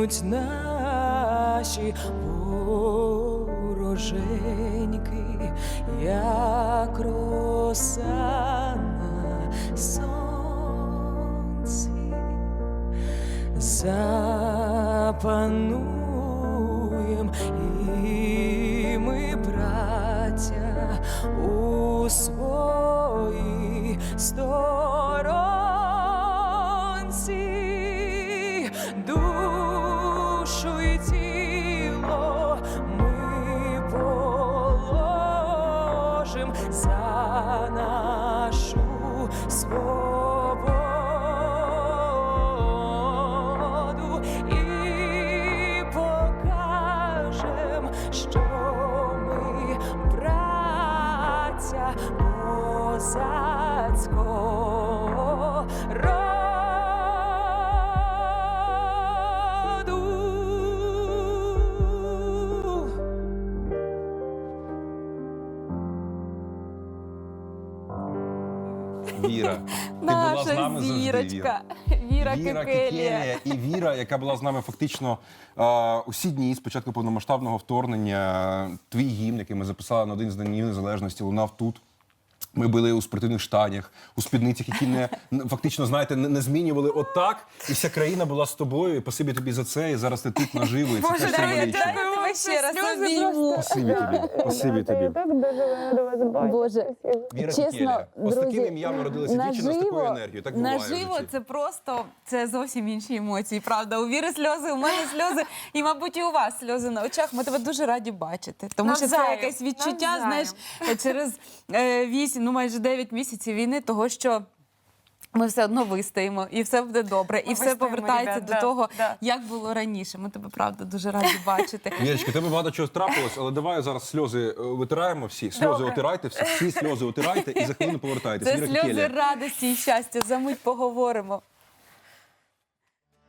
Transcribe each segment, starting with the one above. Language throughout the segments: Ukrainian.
згинуть наші вороженьки, як роса на сонці. Запануєм і ми, браття, у своїй сторонці, Козацького роду. Віра. Ти була з Наша нами завжди, Віра. зірочка. Віра, Віра Кекелія. Кікелія і Віра, яка була з нами фактично е, усі дні з початку повномасштабного вторгнення. Твій гімн, який ми записали на один з днів незалежності, лунав тут. Ми були у спортивних штанях, у спідницях, які не фактично знаєте, не, не змінювали отак, і вся країна була з тобою. І спасибі тобі за це. І зараз ти тут наживо. І це Боже, теж символічно. Ще раз обійму. Спасибі тобі. Спасибі тобі. Я так дуже рада вас бачити. Боже, Віра чесно, Кікелія. Ось друзі, таким ім'ям народилася дівчина з такою наживо- енергією. Так буває в Наживо житті. це просто це зовсім інші емоції. Правда, у Віри сльози, у мене сльози, і мабуть, і у вас сльози на очах. Ми тебе дуже раді бачити. Тому що це Навзаєм, якесь відчуття, навзаєм. знаєш, через е, 8, ну майже 9 місяців війни, того що. Ми все одно вистоїмо, і все буде добре, і Ми все повертається ребят, до да, того, да. як було раніше. Ми тебе правда дуже раді бачити. Вірочка, тебе багато чого трапилось, але давай зараз сльози е, витираємо всі. Сльози Добре. отирайте, всі, всі сльози отирайте і за хвилину повертайтеся. Це Віра сльози Кікелія. радості і щастя. За мить поговоримо.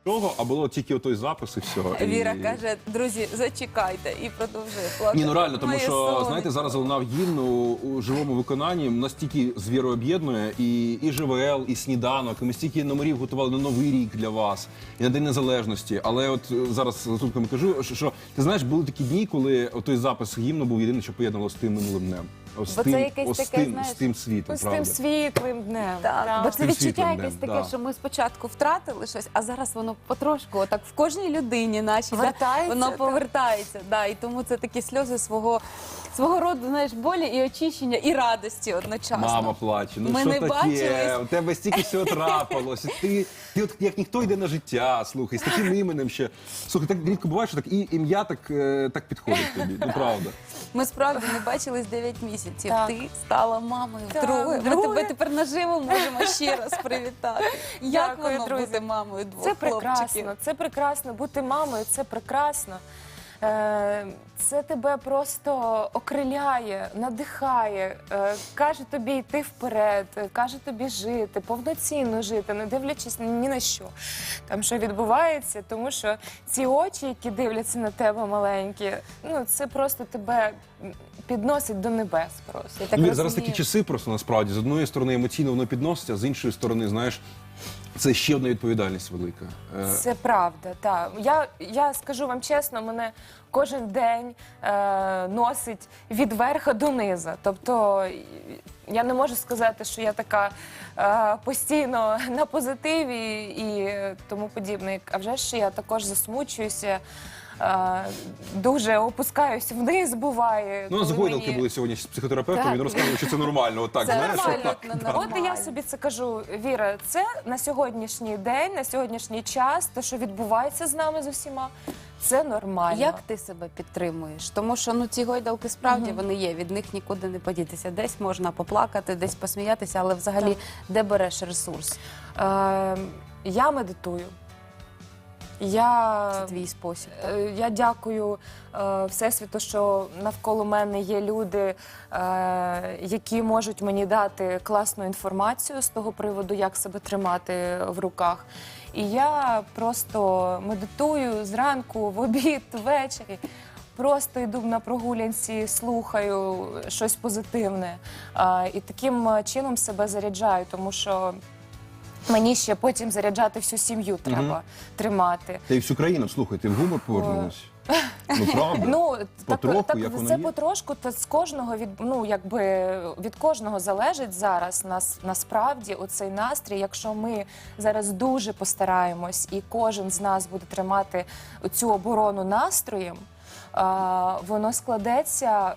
Чого, а було тільки отой запис і все. Віра і... каже: друзі, зачекайте і продовжує плакати. Ні, ну реально, тому Моє що сонечко. знаєте, зараз лунав гімн у, у живому виконанні. Настільки з вірою об'єднує і, і ЖВЛ, і сніданок. І ми стільки номерів готували на новий рік для вас і на День Незалежності. Але от е, зараз з Латунками кажу, що, що ти знаєш, були такі дні, коли той запис гімну був єдине, що поєднувало з тим минулим днем. Ось з Бо це тим, якесь ось таке, тим, знаєш, з тим світом, З правда. тим світлим днем. Так, Да. бо це відчуття якесь днем, таке, да. що ми спочатку втратили щось, а зараз воно потрошку, отак в кожній людині нашій да, Вертається, воно так. повертається. Да, і тому це такі сльози свого, свого роду, знаєш, болі і очищення, і радості одночасно. Мама плаче. Ну Ми що не таке? бачились. У тебе стільки всього трапилось. Ти, ти от як ніхто йде на життя, слухай, з таким іменем ще. Слухай, так рідко буває, що так і ім'я так, е, так підходить тобі. Ну правда. Ми справді не бачились 9 місяців. Так. Ти стала мамою Так, вдруге. Ми вдруге. тебе тепер наживо можемо ще раз привітати. Як Дякую, воно друзі. бути мамою двох Це хлопчиків? прекрасно, це прекрасно. Бути мамою це прекрасно. Е, Це тебе просто окриляє, надихає, е, каже тобі йти вперед, каже тобі жити, повноцінно жити, не дивлячись ні на що там, що відбувається, тому що ці очі, які дивляться на тебе маленькі, ну це просто тебе підносить до небес. Просто. Я так Ну, зараз такі часи просто насправді. З одної сторони емоційно воно підноситься, а з іншої сторони, знаєш, це ще одна відповідальність велика. Е, Це правда, так. Я, я скажу вам чесно, мене кожен день е, носить від верха до низа. Тобто я не можу сказати, що я така е, постійно на позитиві і тому подібне. А вже ж я також засмучуюся. Е, дуже опускаюсь вниз, буває. Ну, нас гойдалки мені- були сьогодні з психотерапевтом, Так. він розказував, що це нормально. Отак, Це знаєш, нормально. отак. Абсолютно От і я нормально. собі це кажу, Віра, це на сьогоднішній день, на сьогоднішній час, те, що відбувається з нами з усіма, це нормально. Як ти себе підтримуєш? Тому що ну ці гойдалки справді вони є. Від них нікуди не подітися. Десь можна поплакати, десь посміятися, але взагалі де береш ресурс? Е, я медитую. Я, Це твій спосіб. е, я дякую е, Всесвіту, що навколо мене є люди, е, які можуть мені дати класну інформацію з того приводу, як себе тримати в руках. І я просто медитую зранку, в обід, ввечері. Просто йду на прогулянці, слухаю щось позитивне. Е, і таким е, чином себе заряджаю, тому що мені ще потім заряджати всю сім'ю треба тримати. Та й всю країну, слухайте, в гумор повернулися. Ну, правда. Ну Потроху, так, так як воно це є? потрошку, то з кожного від ну якби від кожного залежить зараз. Нас насправді оцей настрій. Якщо ми зараз дуже постараємось, і кожен з нас буде тримати цю оборону настроєм. Воно складеться.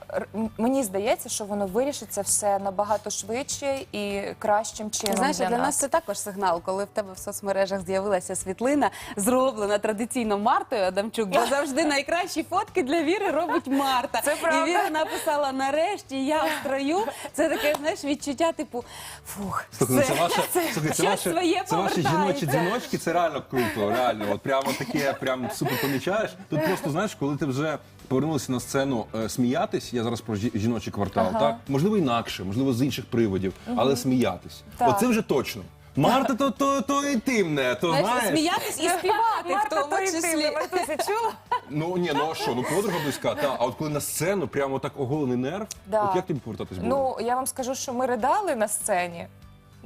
Мені здається, що воно вирішиться все набагато швидше і кращим чином. Знаєш, для, для нас це також сигнал, коли в тебе в соцмережах з'явилася світлина, зроблена традиційно Мартою Адамчук, бо завжди найкращі фотки для Віри робить Марта. Це правда. І Віра написала нарешті я в строю. Це таке, знаєш, відчуття, типу фух, Слухай, ну все, це ваше, це слухай, це ваше, своє це ваші жіночі дзвіночки, це реально круто, реально. От прямо таке, прям супер помічаєш. Тут просто знаєш, коли ти вже повернулася на сцену е, сміятись, я зараз про жі- жіночий квартал, Ага. так можливо інакше, можливо, з інших приводів, але сміятись. Так. Оце вже точно. Марта, то, то, то інтимне, то Знаєш, знаєш. сміятись і співати в Марта, тому то і ти, числі. Мартуся, чула? Ну ні, ну а що, ну подруга близька, та. А от коли на сцену прямо так оголений нерв, Да. от як тобі повертатись було? Ну, я вам скажу, що ми ридали на сцені.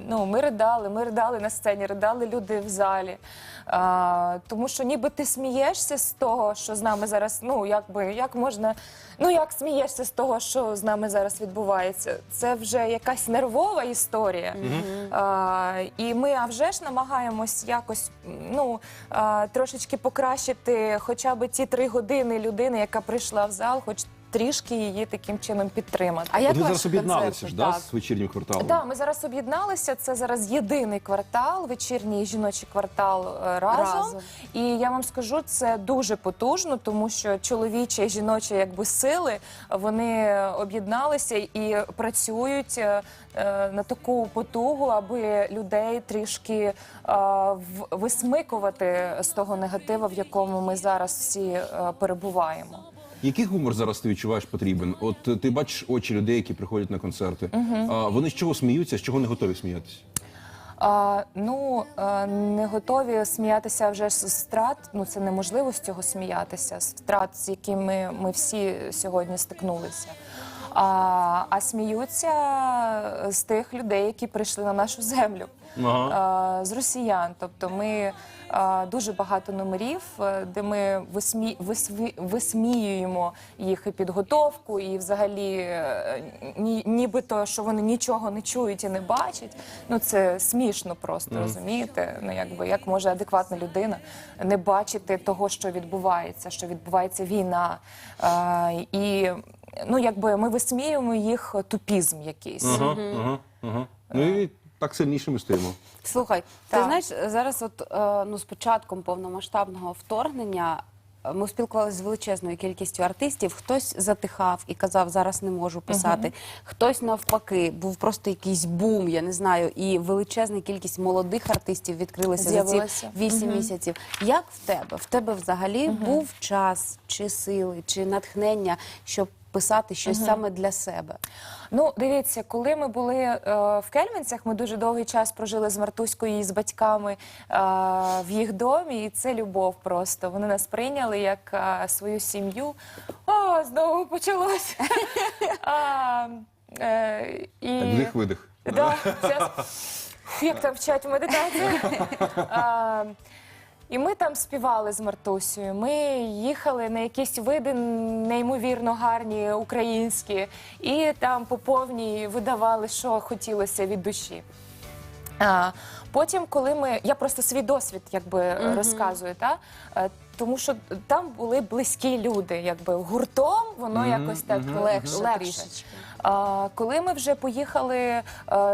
Ну, ми ридали, ми ридали на сцені, ридали люди в залі. А, тому що ніби ти смієшся з того, що з нами зараз, ну якби як можна, ну як смієшся з того, що з нами зараз відбувається. Це вже якась нервова історія. А, і ми, а вже ж намагаємось якось ну, а, трошечки покращити хоча б ці три години людини, яка прийшла в зал, хоч трішки її таким чином підтримати. А як От ви ваші зараз об'єдналися концерти? ж, да, Так. з вечірнім кварталом? Так, ми зараз об'єдналися. Це зараз єдиний квартал, вечірній жіночий квартал е, разом. Разом. І я вам скажу, це дуже потужно, тому що чоловічі і жіночі якби сили вони об'єдналися і працюють е, е, на таку потугу, аби людей трішки е, в- висмикувати з того негатива, в якому ми зараз всі е, перебуваємо. Який гумор зараз ти відчуваєш потрібен? От е, ти бачиш очі людей, які приходять на концерти. А, вони з чого сміються, з чого не готові сміятися? А, ну е, не готові сміятися вже з страт. Ну це неможливо з цього сміятися. з Втрат, з якими ми всі сьогодні стикнулися. А, а сміються з тих людей, які прийшли на нашу землю. Ага. З росіян. Тобто ми дуже багато номерів, е, де ми висмі, висві, висміюємо їх і підготовку, і взагалі е, ні, нібито, що вони нічого не чують і не бачать. Ну це смішно просто, розумієте? Ну якби як може адекватна людина не бачити того, що відбувається, що відбувається війна. І ну якби ми висміюємо їх тупізм якийсь. Ага, ага, ага. Ну і так сильніше ми стоїмо. Слухай, ти Так. знаєш, зараз, от е, ну з початком повномасштабного вторгнення. е, Ми спілкувалися з величезною кількістю артистів. Хтось затихав і казав, зараз не можу писати. Хтось навпаки був просто якийсь бум, я не знаю, і величезна кількість молодих артистів відкрилася за ці З'явилася. вісім місяців. Як в тебе? В тебе взагалі був час чи сили, чи натхнення, щоб писати щось саме для себе? Ну, дивіться, коли ми були е, в Кельменцях, ми дуже довгий час прожили з Мартуською і з батьками е, в їх домі, і це любов просто. Вони нас прийняли як е, свою сім'ю. О, знову почалось. а, е, і... Так, вдих-видих. Да, зараз, як там вчать в медитації. А, і ми там співали з Мартусею. Ми їхали на якісь види неймовірно гарні українські, і там по повній видавали, що хотілося від душі. А, потім, коли ми. Я просто свій досвід якби розказую, та? Е, тому що там були близькі люди, якби гуртом воно якось так Легше легше. А, коли ми вже поїхали е,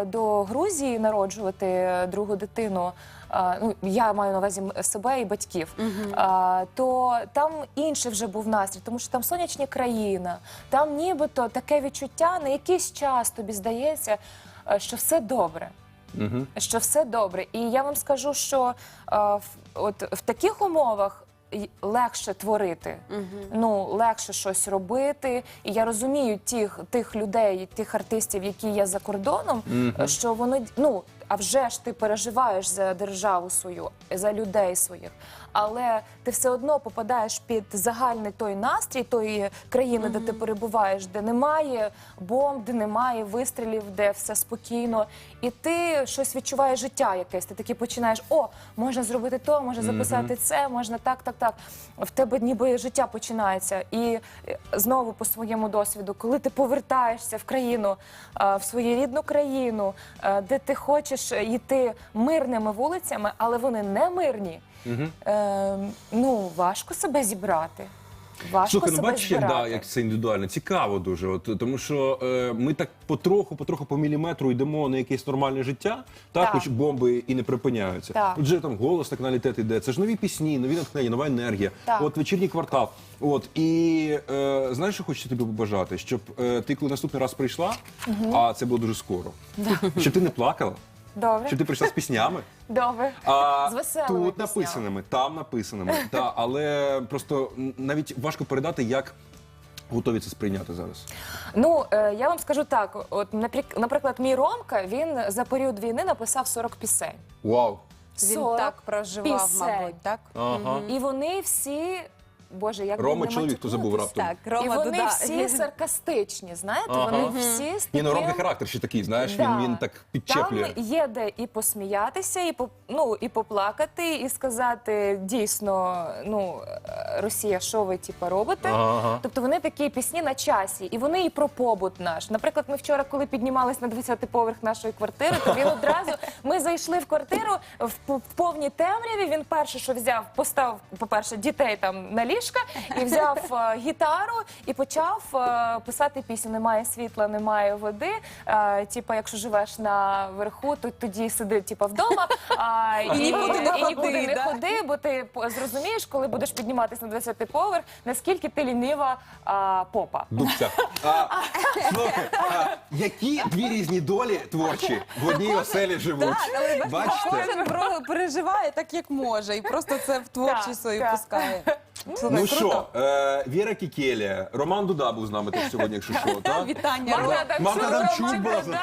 до Грузії народжувати другу дитину, а, ну я маю на увазі себе і батьків, а, то там інший вже був настрій, тому що там сонячна країна, там нібито таке відчуття на якийсь час тобі здається, е, що все добре. Що все добре, і я вам скажу, що е, в, от в таких умовах легше творити, ну легше щось робити. І я розумію тих, тих людей, тих артистів, які є за кордоном, е, що вони ну. А вже ж ти переживаєш за державу свою, за людей своїх, але ти все одно попадаєш під загальний той настрій тої країни, де ти перебуваєш, де немає бомб, де немає вистрілів, де все спокійно, і ти щось відчуваєш життя якесь. Ти таки починаєш: о, можна зробити то, можна записати це, можна так, так, так. В тебе ніби життя починається. І е, знову по своєму досвіду, коли ти повертаєшся в країну, е, в свою рідну країну, е, де ти хочеш йти мирними вулицями, але вони не мирні. Е, ну важко себе зібрати. Важко Слухай, ну себе бачиш, як, збирати. да, як це індивідуально. Цікаво дуже. От, тому що е, ми так потроху, потроху по міліметру йдемо на якесь нормальне життя, так, Так. хоч бомби і не припиняються. Так. Отже, там голос так налітет іде. Це ж нові пісні, нові натхнення, нова енергія. Так. От вечірній квартал. От і е, знаєш, що хочу тобі побажати? Щоб е, ти, коли наступний раз прийшла, а це було дуже скоро, щоб ти не плакала, Добре. щоб ти прийшла з піснями. Добре. А З веселими тут піснями. написаними, там написаними. Та, але просто навіть важко передати, як готові це сприйняти зараз. Ну е, я вам скажу так: от наприк- наприклад, мій Ромка він за період війни написав 40 пісень. Вау! Він 40 так проживав, пісень. мабуть, так? Ага. І вони всі. Боже, як Рома не чоловік, хто забув раптом. Так, І вони Дуда. всі саркастичні, знаєте, Ага. вони всі з Ні, ну таким... характер ще такий, знаєш, Да. він, він так підчеплює. Там є де і посміятися, і по, ну, і поплакати, і сказати дійсно, ну е, Росія, що ви типу, робите? Ага. Тобто вони такі пісні на часі, і вони і про побут наш. Наприклад, ми вчора, коли піднімались на 20-й поверх нашої квартири, то він одразу ми зайшли в квартиру в, п- в повній темряві. Він перше, що взяв, поставив, по-перше, дітей там на ліжка і взяв е, гітару і почав е, писати пісню. Немає світла, немає води. Е, типа, якщо живеш на верху, то тоді сиди типа вдома. А, і, нікуди не і нікуди ходи, не да? ходи, бо ти по- зрозумієш, коли будеш підніматися на 20-й поверх, наскільки ти лінива а, попа. Дубця. А, слухай, а, які дві різні долі творчі в одній оселі живуть? Бачите, кожен про- переживає так, як може, і просто це в творчість Так, свою так. пускає. Слухай, Ну круто. що, е, Віра Кікелія, Роман Дуда був з нами теж сьогодні, якщо що, так? Вітання. Марта Адамчук була з нами.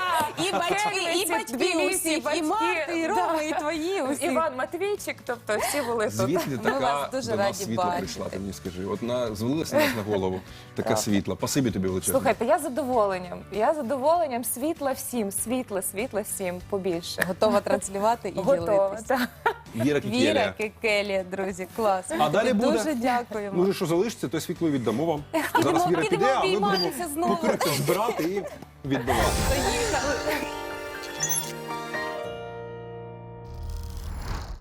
І батьки, і батьки усі, і мати, і Рома, і твої усі. Іван Матвійчик, тобто всі були тут. Звідки Ми така вас дуже до нас раді світла бачити. прийшла, ти мені скажи. От на звалилася нас на голову така світла. Спасибі тобі величезне. Слухайте, я з задоволенням. Я з задоволенням світла всім, світла, світла всім побільше. Готова транслювати і Готова. ділитися. так. Віра Віра Кікелія. Друзі, клас. А далі буде. Дуже дякуємо. Ну, вже що залишиться, то світло віддамо вам. Зараз Віра підемо піде, а ми будемо обійматися знову. кукурики збирати і відбивати.